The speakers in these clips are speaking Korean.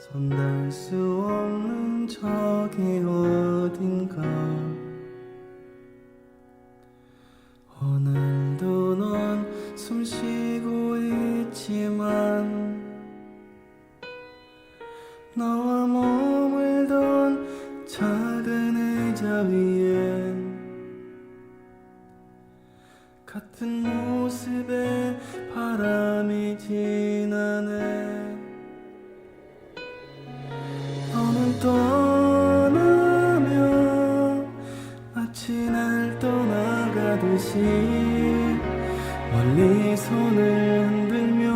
손댈 수 없는 저기 어딘가. 오늘도 넌 숨쉬고 있지만 너와 머물던 작은 의자 위엔 같은 모습에 바람이 지나네 떠나며 마치 날 떠나가듯이 멀리 손을 흔들며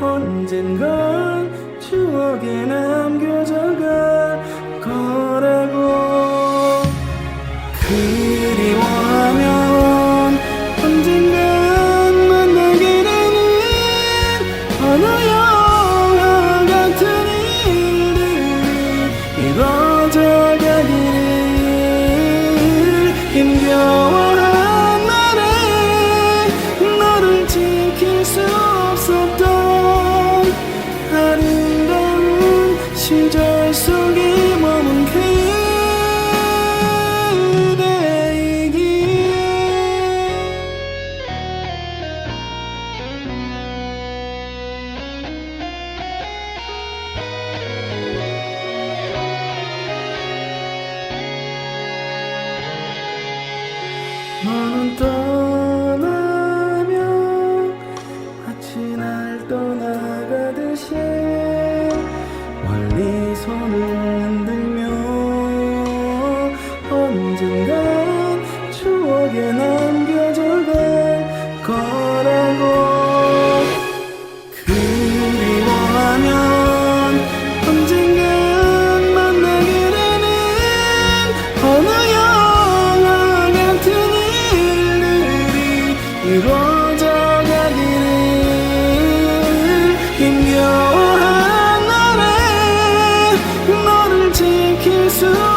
언젠간 추억에 남겨져갈 거라고. 그 가기를 힘겨워한 날에 너를 지킬 수 없었던 아름다운 시절 너는 떠나면 마치 날 떠나가듯이 멀리 손을 꺼져가기를 힘겨워한 나를 너를 지킬 수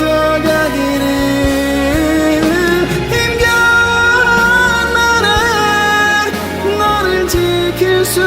묻어가기를 힘겨운 나를 너를 지킬 수